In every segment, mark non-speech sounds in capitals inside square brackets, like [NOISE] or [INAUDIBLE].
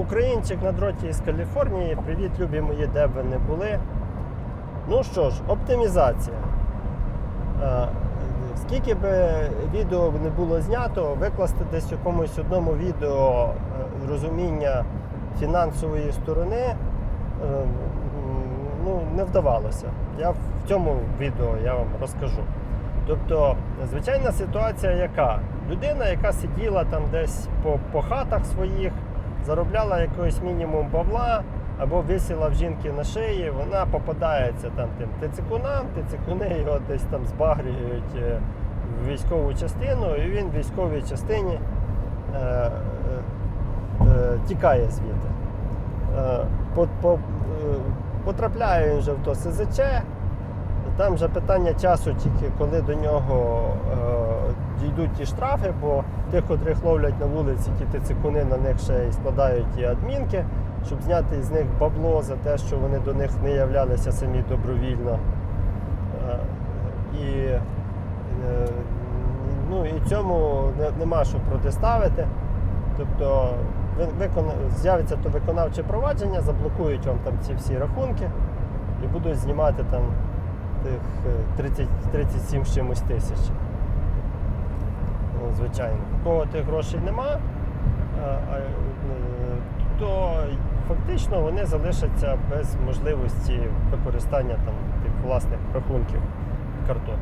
Українчик на дроті із Каліфорнії. Привіт, любі мої, де б ви не були. Ну що ж, оптимізація. Е, Скільки би відео не було знято, викласти десь в якомусь одному відео е, розуміння фінансової сторони е, ну, не вдавалося. Я в цьому відео я вам розкажу. Тобто, звичайна ситуація яка? Людина, яка сиділа там десь по, по хатах своїх, заробляла якийсь мінімум бабла або висіла в жінки на шиї, вона попадається там тим тицикунам, тицикуни його десь там збагрюють е, в військову частину, і він в військовій частині е, е, е, тікає звідти. Е, е, потрапляє він вже в то СЗЧ. Там вже питання часу, тільки коли до нього е, дійдуть ті штрафи, бо тих, котрих ловлять на вулиці, ті тицикуни на них ще й складають ті адмінки, щоб зняти з них бабло за те, що вони до них не являлися самі добровільно. Е, і, е, ну, і цьому не- нема що протиставити. Тобто ви- викона- з'явиться то виконавче провадження, заблокують вам там ці всі рахунки і будуть знімати там тих е, 30, 37 з чимось тисяч. Ну, звичайно. У кого тих грошей нема, а, е, то фактично вони залишаться без можливості використання там, тих власних рахунків карток.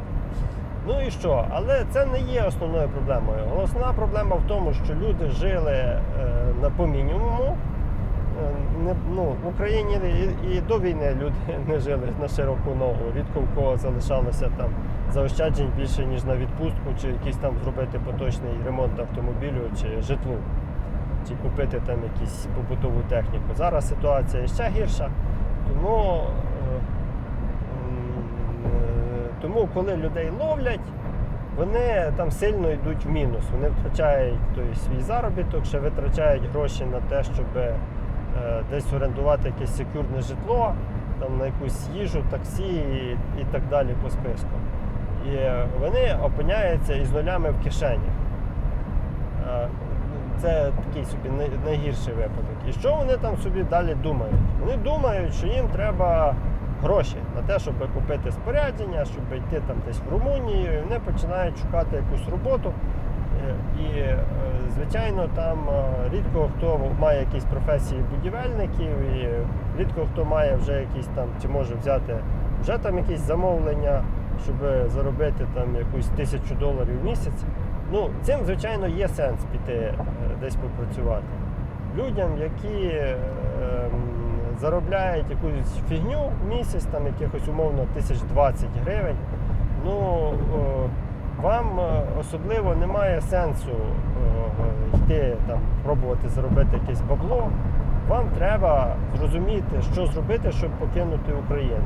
Ну і що? Але це не є основною проблемою. Основна проблема в тому, що люди жили е, на по мінімуму. Е, Не, ну, в Україні і, і до війни люди [LAUGHS] не жили на широку ногу. Рідко в кого залишалося там заощаджень більше, ніж на відпустку, чи якийсь там зробити поточний ремонт автомобілю чи житлу, чи купити там якусь побутову техніку. Зараз ситуація ще гірша. Тому, е, е, тому коли людей ловлять, вони там сильно йдуть в мінус. Вони втрачають той свій заробіток, ще витрачають гроші на те, щоб десь орендувати якесь секюрне житло, там на якусь їжу, таксі і, і так далі по списку. І е, вони опиняються із нулями в кишені. Е, Це такий собі найгірший випадок. І що вони там собі далі думають? Вони думають, що їм треба гроші на те, щоб купити спорядження, щоб йти там десь в Румунію, і вони починають шукати якусь роботу. Е, І, е, звичайно, там е, рідко хто має якісь професії будівельників, і рідко хто має вже якісь там, чи може взяти вже там якісь замовлення, щоб заробити там якусь тисячу доларів в місяць. Ну, цим, звичайно, є сенс піти е, десь попрацювати. Людям, які е, заробляють якусь фігню в місяць, там якихось умовно 1020 гривень, ну о, вам е, особливо немає сенсу е, йти там, пробувати заробити якесь бабло. Вам треба зрозуміти, що зробити, щоб покинути Україну.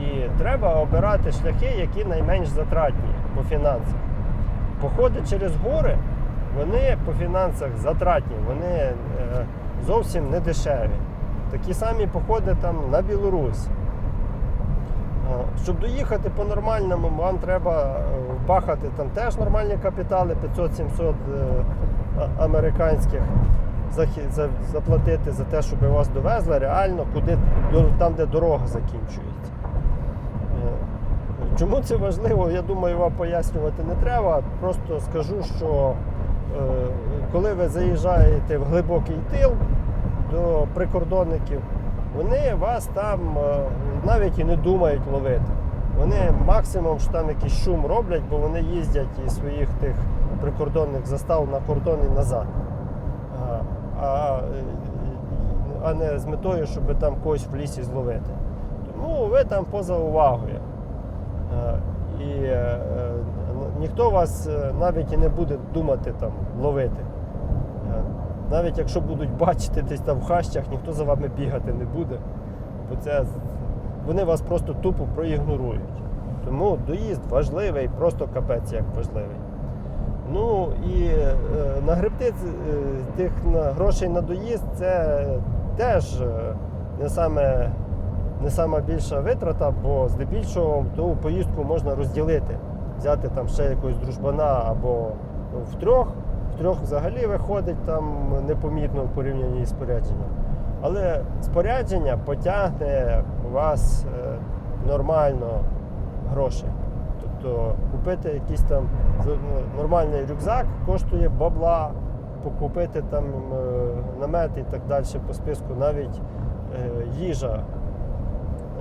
І треба обирати шляхи, які найменш затратні по фінансах. Походи через гори, вони по фінансах затратні, вони е, зовсім не дешеві. Такі самі походи там на Білорусь. Щоб доїхати по-нормальному, вам треба е, вбахати там теж нормальні капітали 500-700 е, американських заплатити за те, щоб вас довезли реально куди, там, де дорога закінчується. Е, Чому це важливо, я думаю, вам пояснювати не треба. Просто скажу, що коли ви заїжджаєте в глибокий тил до прикордонників, вони вас там е, навіть і не думають ловити. Вони максимум що там якийсь шум роблять, бо вони їздять із своїх тих прикордонних застав на кордон і назад. А, а, е, не з метою, щоб там когось в лісі зловити. Тому ви там поза увагою. Е, І е, е, ніхто вас е, навіть і не буде думати там ловити. Навіть якщо будуть бачити десь там в хащах, ніхто за вами бігати не буде, бо це вони вас просто тупо проігнорують. Тому доїзд важливий, просто капець як важливий. Ну і е, нагребти ц- е, тих на, грошей на доїзд це теж е, не саме не сама більша витрата, бо здебільшого ту поїздку можна розділити, взяти там ще якогось дружбана або ну, в трьох, трьох взагалі виходить там непомітно в порівнянні з спорядженням. Але спорядження потягне у вас е, нормально грошей. Тобто купити якийсь там ну, нормальний рюкзак коштує бабла, покупити там е, намет і так далі по списку, навіть е, їжа е,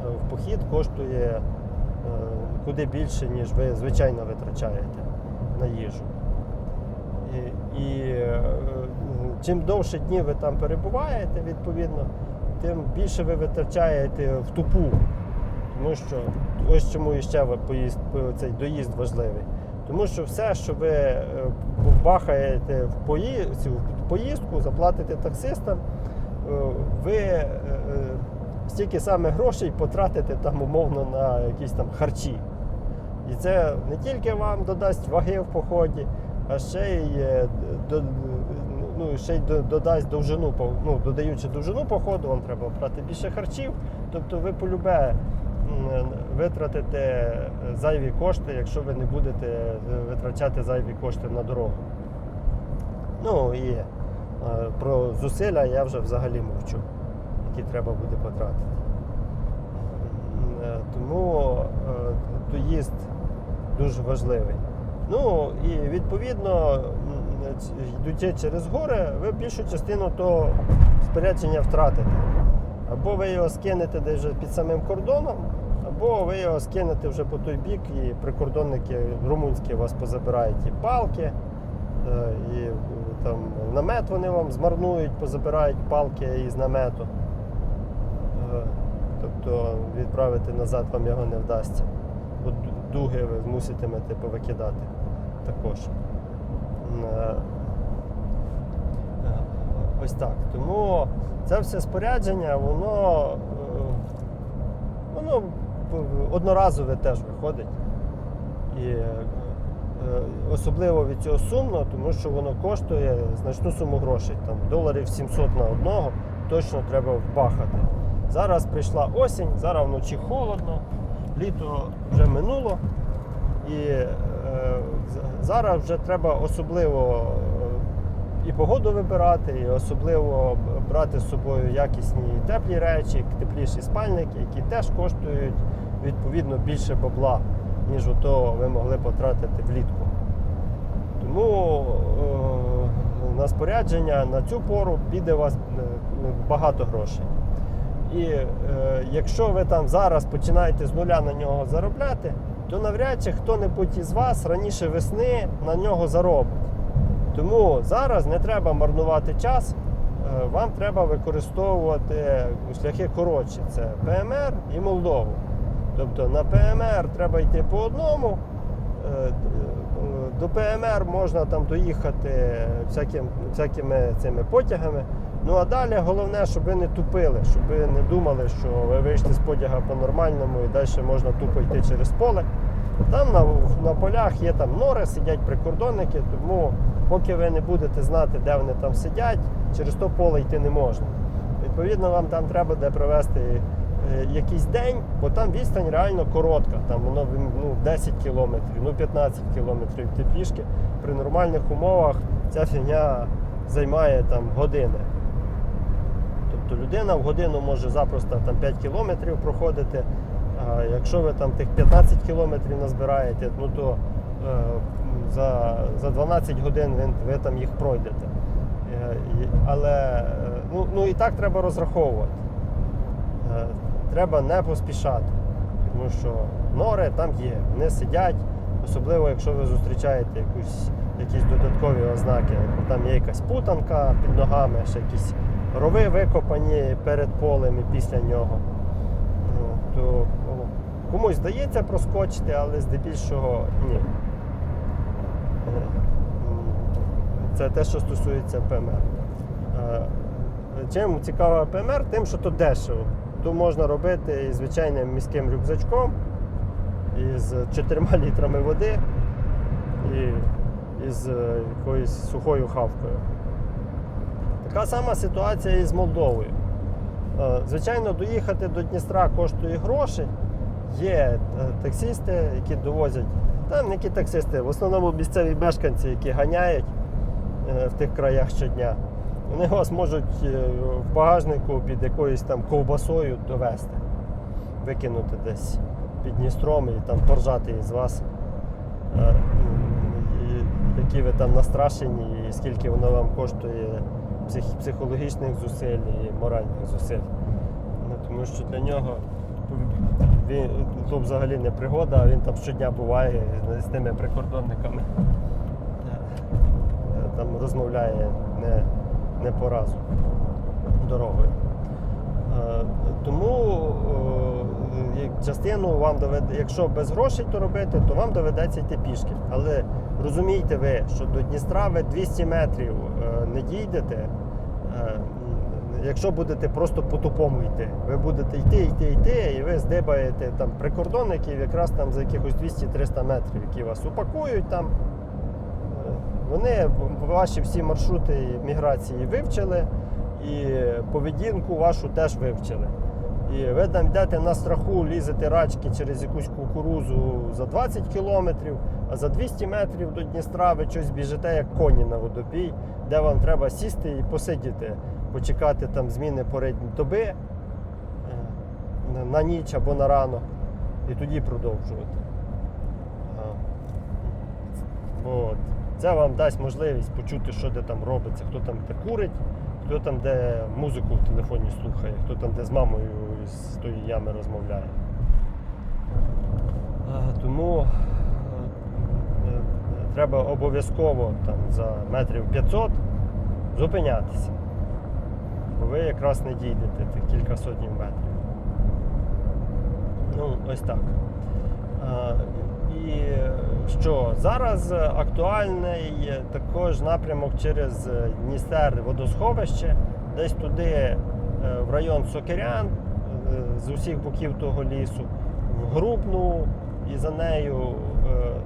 в похід коштує е, куди більше, ніж ви звичайно витрачаєте на їжу. І, е, чим довше дні ви там перебуваєте, відповідно, тим більше ви витрачаєте в тупу. Тому що ось чому ви поїзд, цей доїзд важливий. Тому що все, що ви е, бахаєте в пої- поїздку, заплатите таксистам, е, ви стільки саме грошей потратите там умовно на якісь там харчі. І це не тільки вам додасть ваги в поході, а ще й, е, до, ну, ще й додасть довжину, ну, додаючи довжину походу, вам треба брати більше харчів. Тобто ви полюбе витратите зайві кошти, якщо ви не будете е, витрачати зайві кошти на дорогу. Ну і е, про зусилля я вже взагалі мовчу, які треба буде потратити. Е, Тому е, доїзд дуже важливий. Ну і відповідно, йдучи через гори, ви більшу частину того спорядження втратите. Або ви його скинете десь вже під самим кордоном, або ви його скинете вже по той бік, і прикордонники румунські вас позабирають і палки, е, і е, там намет вони вам змарнують, позабирають палки із намету. Е, Тобто відправити назад вам його не вдасться. Бо дуги ви муситимете повикидати також. Е, е, Ось так. Тому це все спорядження, воно, е, воно одноразове теж виходить. І особливо від цього сумно, тому що воно коштує значну суму грошей. Там доларів 700 на одного точно треба вбахати. Зараз прийшла осінь, зараз вночі холодно, літо вже минуло. І зараз вже треба особливо е, і погоду вибирати, і особливо брати з собою якісні теплі речі, тепліші спальники, які теж коштують відповідно більше бабла, ніж ото ви могли потратити влітку. Тому е, на спорядження на цю пору піде у вас е, багато грошей. І е, якщо ви там зараз починаєте з нуля на нього заробляти, то навряд чи хто-небудь із вас раніше весни на нього заробить. Тому зараз не треба марнувати час, е, вам треба використовувати шляхи коротші. Це ПМР і Молдову. Тобто на ПМР треба йти по одному. е, До ПМР можна там доїхати всяким, всякими цими потягами. Ну а далі головне, щоб ви не тупили, щоб ви не думали, що ви вийшли з потяга по-нормальному і далі можна тупо йти через поле. Там на, на полях є там нори, сидять прикордонники, тому поки ви не будете знати, де вони там сидять, через то поле йти не можна. Відповідно, вам там треба буде провести е, якийсь день, бо там відстань реально коротка. Там воно ну, 10 кілометрів, ну 15 кілометрів йти пішки. При нормальних умовах ця фігня займає там години. Тобто людина в годину може запросто там 5 кілометрів проходити. А якщо ви там тих 15 кілометрів назбираєте, ну то е, за, за 12 годин ви, ви там їх пройдете. Е, але е, ну, ну і так треба розраховувати. Е, треба не поспішати, тому що нори там є, вони сидять, особливо якщо ви зустрічаєте якусь, якісь додаткові ознаки. Там є якась путанка під ногами, ще якісь рови викопані перед полем і після нього. Ну, то комусь вдається проскочити, але здебільшого ні. Е, Це те, що стосується ПМР. Е, Чим цікава ПМР? Тим, що то дешево. То можна робити із звичайним міським рюкзачком, із 4 літрами води і із е, якоюсь сухою хавкою. Така сама ситуація і з Молдовою. Е, Звичайно, доїхати до Дністра коштує гроші. Є е, таксисти, які довозять. Там які таксисти, в основному місцеві мешканці, які ганяють е, в тих краях щодня. Вони вас можуть в багажнику під якоюсь там ковбасою довести, викинути десь під Дністром і там поржати із вас, які ви там настрашені, і скільки воно вам коштує психологічних зусиль і моральних зусиль. Ну, тому що для нього він, то взагалі не пригода, а він там щодня буває з тими прикордонниками. Там розмовляє не, не по разу дорогою. Е, Тому е, частину вам доведе, якщо без грошей то робити, то вам доведеться йти пішки. Але розумійте ви, що до Дністра ви 200 метрів не дійдете. е, Якщо будете просто по-тупому йти, ви будете йти, йти, йти, і ви здибаєте там прикордонників якраз там за якихось 200-300 метрів, які вас упакують там. Е, Вони ваші всі маршрути міграції вивчили і поведінку вашу теж вивчили. І ви там йдете на страху, лізете рачки через якусь кукурузу за 20 кілометрів, а за 200 метрів до Дністра ви щось біжите як коні на водопій, де вам треба сісти і посидіти, почекати там зміни пори доби е, на ніч або на ранок, і тоді продовжувати. От. Це вам дасть можливість почути, що де там робиться, хто там де курить, хто там де музику в телефоні слухає, хто там де з мамою з тої ями розмовляє. Тому е, е, треба обов'язково там, за метрів 500 зупинятися. Бо ви якраз не дійдете тих кілька сотень метрів. Ну, ось так. І що зараз актуальний також напрямок через Дністер водосховище, десь туди е, в район Сокирян, е, з усіх боків того лісу, в Грубну і за нею е,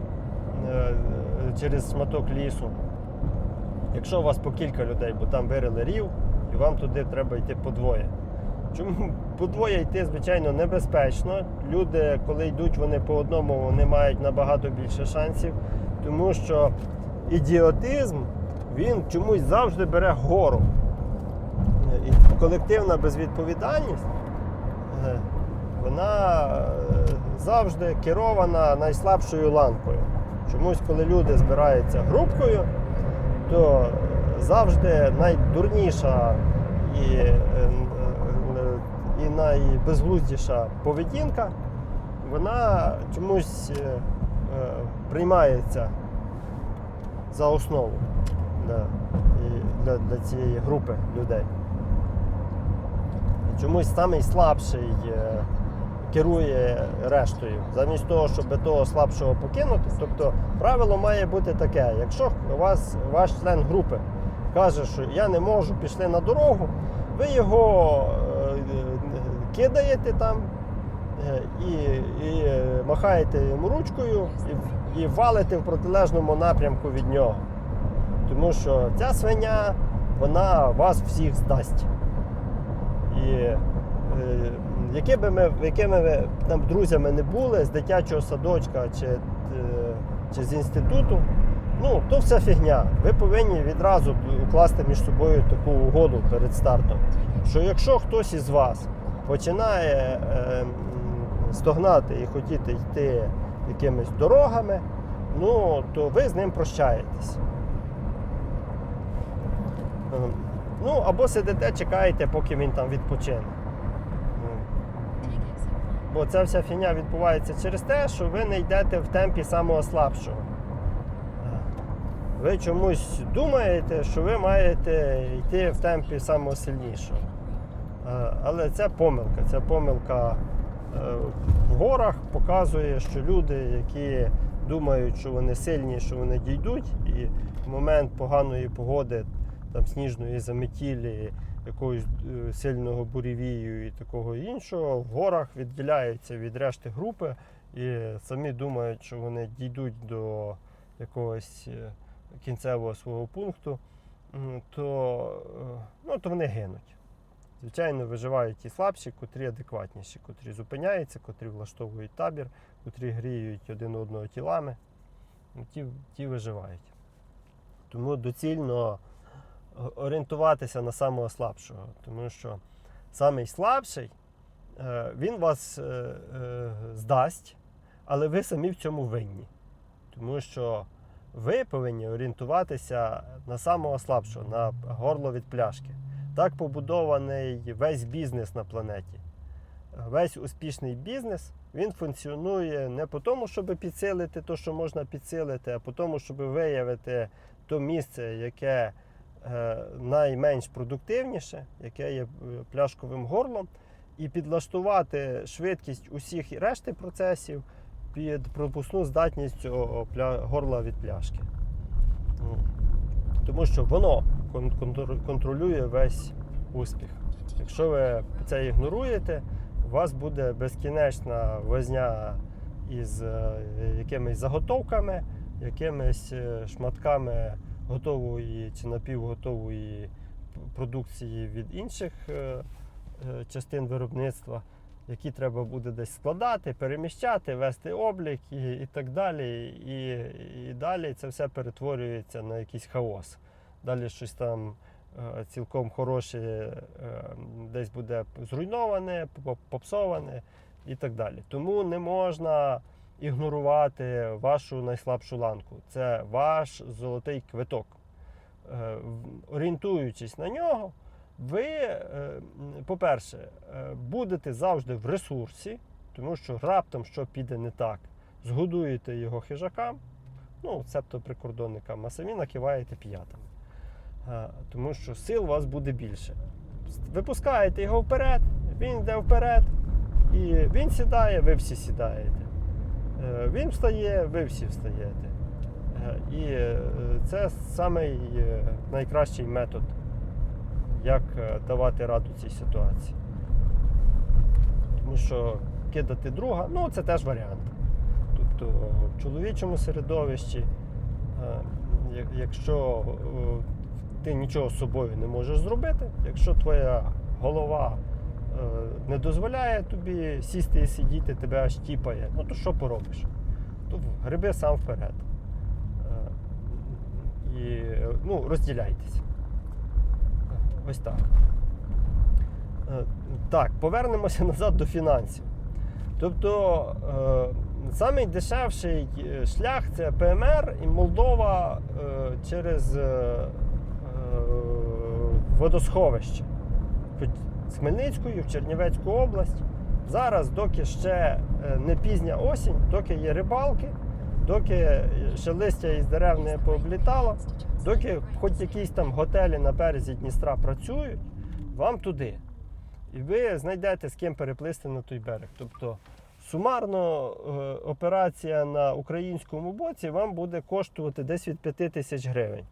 е, через шматок лісу. Якщо у вас по кілька людей, бо там вирили рів, і вам туди треба йти по двоє. Чому по двоє йти, звичайно, небезпечно. Люди, коли йдуть вони по одному, вони мають набагато більше шансів, тому що ідіотизм він чомусь завжди бере гору. І колективна безвідповідальність е, вона е, завжди керована найслабшою ланкою. Чомусь, коли люди збираються групкою, то завжди найдурніша і, е, е, і найбезглуздіша поведінка, вона чомусь приймається за основу для, для, для цієї групи людей. Чомусь самий слабший е, керує рештою, замість того, щоб того слабшого покинути. Тобто правило має бути таке: якщо у вас ваш член групи каже, що я не можу, пішли на дорогу, ви його е, е, кидаєте там і, і махаєте йому ручкою і, і валите в протилежному напрямку від нього. Тому що ця свиня, вона вас всіх здасть. І е, якими ми, якими ми там друзями не були з дитячого садочка чи, е, чи з інституту, ну, то все фігня. Ви повинні відразу укласти між собою таку угоду перед стартом. Що якщо хтось із вас починає е, стогнати і хотіти йти якимись дорогами, ну, то ви з ним прощаєтесь. Ну, або сидите, чекаєте, поки він там відпочине. Бо ця вся фігня відбувається через те, що ви не йдете в темпі самого слабшого. Ви чомусь думаєте, що ви маєте йти в темпі самого сильнішого. Е, Але це помилка. Ця помилка е, в горах показує, що люди, які думають, що вони сильні, що вони дійдуть, і в момент поганої погоди, там сніжної заметілі, якогось е, сильного буревію і такого іншого, в горах відділяються від решти групи і самі думають, що вони дійдуть до якогось е, кінцевого свого пункту, то, е, ну, то вони гинуть. Звичайно, виживають ті слабші, котрі адекватніші, котрі зупиняються, котрі влаштовують табір, котрі гріють один одного тілами. Ну, Ті, ті виживають. Тому доцільно орієнтуватися на самого слабшого, тому що самий слабший е, він вас е, е, здасть, але ви самі в цьому винні. Тому що ви повинні орієнтуватися на самого слабшого, на горло від пляшки. Так побудований весь бізнес на планеті. Весь успішний бізнес він функціонує не по тому, щоб підсилити те, що можна підсилити, а по тому, щоб виявити то місце, яке найменш продуктивніше, яке є е, пляшковим горлом, і підлаштувати швидкість усіх решти процесів під пропускну здатність горла від пляшки. Тому що воно контролює весь успіх. Якщо ви це ігноруєте, у вас буде безкінечна возня із е, якимись заготовками, якимись е, шматками готової чи напівготової продукції від інших е, е, частин виробництва, які треба буде десь складати, переміщати, вести облік і, і так далі. І, і далі це все перетворюється на якийсь хаос. Далі щось там е, цілком хороше десь буде зруйноване, попсоване і так далі. Тому не можна ігнорувати вашу найслабшу ланку. Це ваш золотий квиток. Е, Орієнтуючись на нього, ви, е, по-перше, е, будете завжди в ресурсі, тому що раптом що піде не так, згодуєте його хижакам, ну, цебто прикордонникам, а самі накиваєте п'ятами. Тому що сил у вас буде більше. Випускаєте його вперед, він йде вперед, і він сідає, ви всі сідаєте. Е, Він встає, ви всі встаєте. Е, І е, це самий найкращий метод, як давати раду цій ситуації. Тому що кидати друга, ну це теж варіант. Тобто в чоловічому середовищі, якщо ти нічого з собою не можеш зробити, якщо твоя голова не дозволяє тобі сісти і сидіти, тебе аж тіпає, ну то що поробиш? То гриби сам вперед. Е, І е, ну, розділяйтесь. Ось так. Е, Так, повернемося [LAUGHS] назад до фінансів. Тобто, е, самий дешевший е, шлях це ПМР і Молдова е, через е, е, водосховище. З Хмельницької в Чернівецьку область. Зараз, доки ще е, не пізня осінь, доки є рибалки, доки ще листя із дерев не пооблітало, доки хоч якісь там готелі на березі Дністра працюють, вам туди. І ви знайдете з ким переплисти на той берег. Тобто сумарно е, операція на українському боці вам буде коштувати десь від 5 тисяч гривень.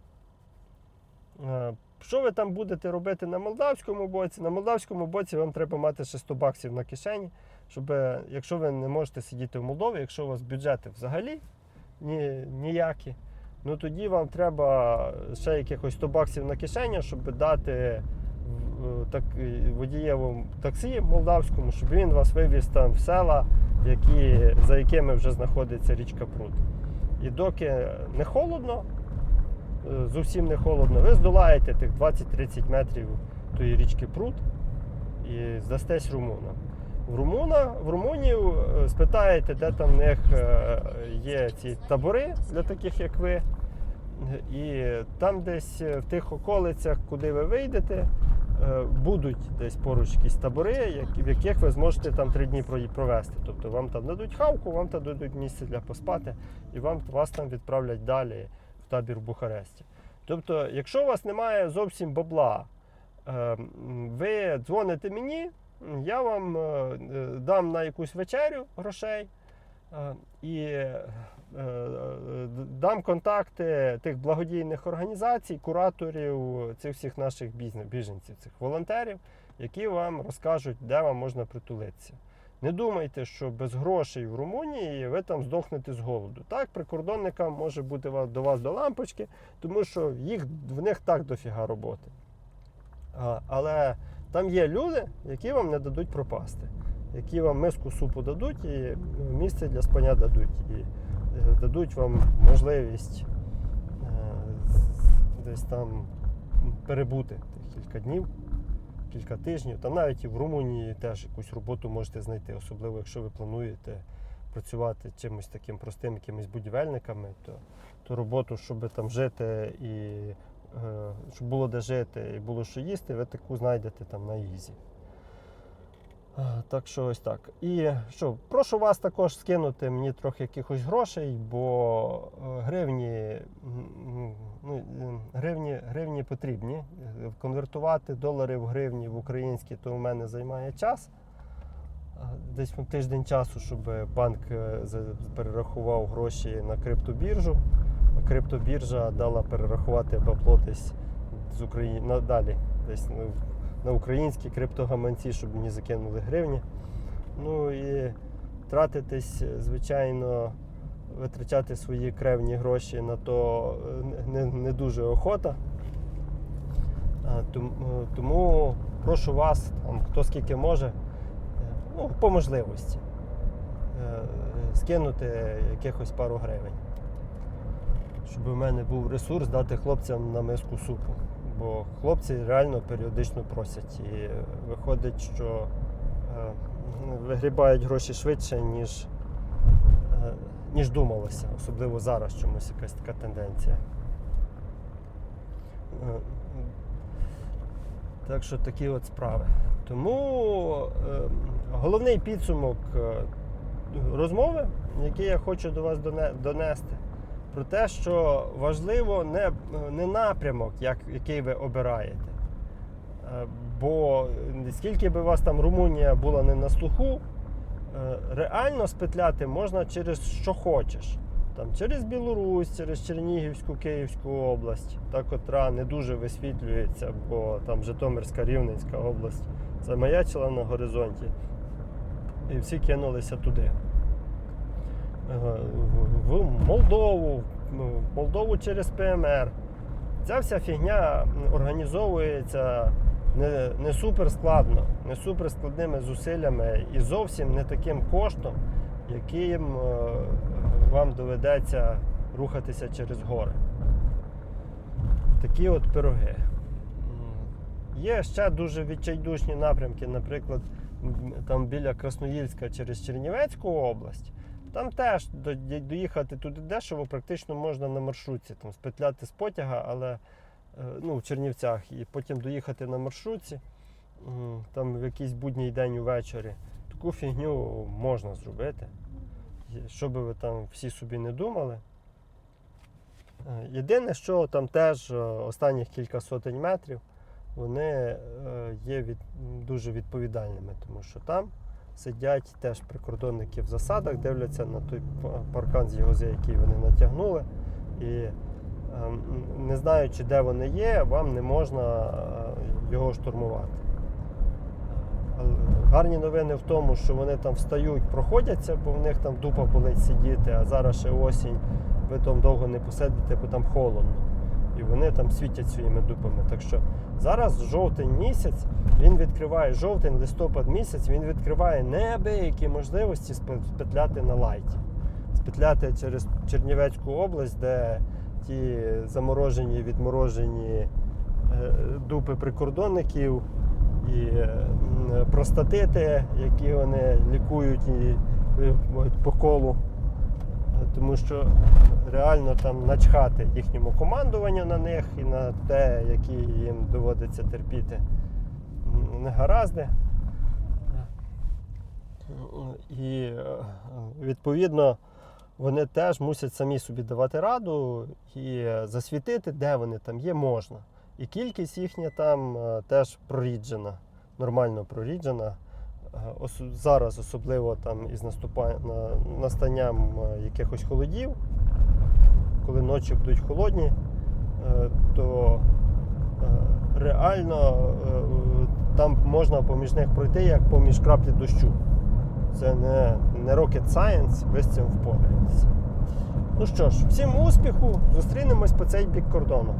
Е, Що ви там будете робити на молдавському боці? На молдавському боці вам треба мати ще 100 баксів на кишені, щоб, е, якщо ви не можете сидіти в Молдові, якщо у вас бюджети взагалі ні, ніякі, ну тоді вам треба ще якихось 100 баксів на кишені, щоб дати в- так, е, водієву таксі молдавському, щоб він вас вивіз там в села, які, за якими вже знаходиться річка Прут. І доки не холодно, е, зовсім не холодно, ви здолаєте тих 20-30 метрів тої річки Прут і здастесь румунам. В, Румуна, в Румунію е, спитаєте, де там в них е, є ці табори для таких, як ви. І там десь е, в тих околицях, куди ви вийдете, е, будуть десь поруч якісь табори, в яких ви зможете там три дні провести. Тобто вам там дадуть хавку, вам там дадуть місце для поспати, і вам вас там відправлять далі табір в Бухаресті. Тобто, якщо у вас немає зовсім бабла, е, ви дзвоните мені, я вам е, е, дам на якусь вечерю грошей. І дам контакти тих благодійних організацій, кураторів цих всіх наших біженців, цих волонтерів, які вам розкажуть, де вам можна притулитися. Не думайте, що без грошей в Румунії ви там здохнете з голоду. Так, прикордонникам може бути до вас до лампочки, тому що їх, в них так дофіга роботи. А, але там є люди, які вам не дадуть пропасти, які вам миску супу дадуть і ну, місце для спання дадуть. І е, дадуть вам можливість е, десь там перебути кілька днів, кілька тижнів. та навіть і в Румунії теж якусь роботу можете знайти, особливо якщо ви плануєте працювати чимось таким простим, якимись будівельниками, то, то роботу, щоб там жити і е, щоб було де жити і було що їсти, ви таку знайдете там на Ізі. А, Так що ось так. І що, прошу вас також скинути мені трохи якихось грошей, бо е, гривні, ну, е, гривні, гривні потрібні. Е, Конвертувати долари в гривні в українські, то у мене займає час. Десь тиждень часу, щоб банк е, перерахував гроші на криптобіржу. Криптобіржа дала перерахувати бабло десь з України надалі, десь ну, на українські криптогаманці, щоб мені закинули гривні. Ну і тратитись, звичайно, витрачати свої кревні гроші на то е, не, не дуже охота. Е, Тому прошу вас, там, хто скільки може, е, ну, по можливості, е, скинути якихось пару гривень. Щоб у мене був ресурс дати хлопцям на миску супу. Бо хлопці реально періодично просять. І виходить, що е, вигрібають гроші швидше, ніж, е, ніж думалося. Особливо зараз чомусь якась така тенденція. Е, Так що такі от справи. Тому головний підсумок розмови, який я хочу до вас донести, про те, що важливо не, не напрямок, як, який ви обираєте. Е, Бо скільки би у вас там Румунія була не на слуху, е, реально спетляти можна через що хочеш. Там, через Білорусь, через Чернігівську, Київську область, та котра не дуже висвітлюється, бо там Житомирська, Рівненська область замаячила на горизонті. І всі кинулися туди. Е, в- Молдову, ну, в Молдову через ПМР. Ця вся фігня організовується не, не супер складно, не супер складними зусиллями і зовсім не таким коштом, яким е, вам доведеться рухатися через гори. Такі от пироги. Є ще дуже відчайдушні напрямки, наприклад, там біля Красноїльська через Чернівецьку область. Там теж доїхати туди дешево, практично можна на маршрутці, там спетляти з потяга, але е, ну, в Чернівцях, і потім доїхати на маршрутці, там в якийсь будній день увечері. Таку фігню можна зробити. Що би ви там всі собі не думали. Е, Єдине, що там теж е, останніх кілька сотень метрів вони є від, дуже відповідальними, тому що там сидять теж прикордонники в засадах, дивляться на той паркан з ягози, який вони натягнули. І ем, не знаючи, де вони є, вам не можна е, його штурмувати. Гарні новини в тому, що вони там встають, проходяться, бо в них там дупа болить сидіти, а зараз ще осінь, ви там довго не посидите, бо там холодно. І вони там світять своїми дупами. Так що зараз жовтень місяць, він відкриває жовтень, листопад місяць, він відкриває неабиякі можливості спетляти на лайті. Спетляти через Чернівецьку область, де ті заморожені, відморожені е, дупи прикордонників і е, простатити, які вони лікують і, е, по колу. Тому що реально там начхати їхньому командуванню на них і на те, які їм доводиться терпіти негаразди. І е, відповідно вони теж мусять самі собі давати раду і засвітити, де вони там є, можна. І кількість їхня там е, теж проріджена, нормально проріджена. Е, Зараз, особливо там із настанням е, якихось холодів, коли ночі будуть холодні, е, то реально там можна поміж них пройти, як поміж краплі дощу. Це не, не rocket science, ви з цим впораєтеся. Ну що ж, всім успіху, зустрінемось по цей бік кордону.